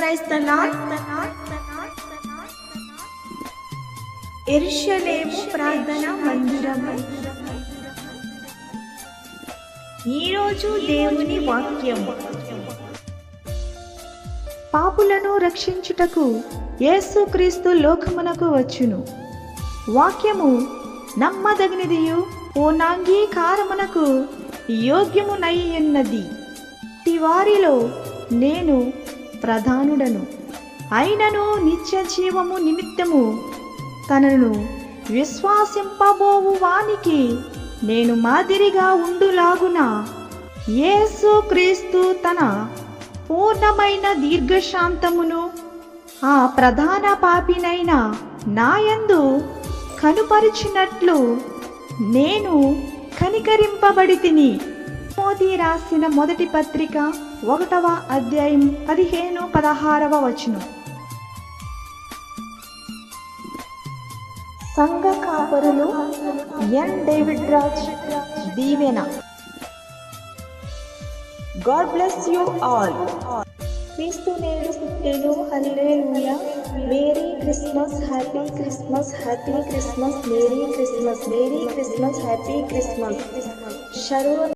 Price the lord ఎరుషలేము ప్రార్థన మందిరము. ఈరోజు దేవుని వాక్యము. పాపులను రక్షించుటకు యేసుక్రీస్తు లోకమునకు వచ్చును. వాక్యము నమ్మదగినదియు పూర్ణాంగీకారమునకు యోగ్యమునై ఉన్నది. వారిలో నేను ప్రధానుడను. అయినను నిత్య జీవము నిమిత్తము తనను విశ్వాసింపబోవు వానికి నేను మాదిరిగా ఉండులాగున? యేసు క్రీస్తు తన పూర్ణమైన దీర్ఘశాంతమును ఆ ప్రధాన పాపినైన నాయందు కనుపరిచినట్లు నేను కనికరింపబడి తిని తిమోతి రాసిన మొదటి పత్రిక ఒకటవ అధ్యాయం పదిహేను పదహారవ వచనం. సంఘ కాపరులు N David Raj Deevena. God bless you all. క్రీస్తు నేడు పుట్టెను. హల్లెలూయా. Merry Christmas happy Christmas happy Christmas merry Christmas merry Christmas happy Christmas. షరో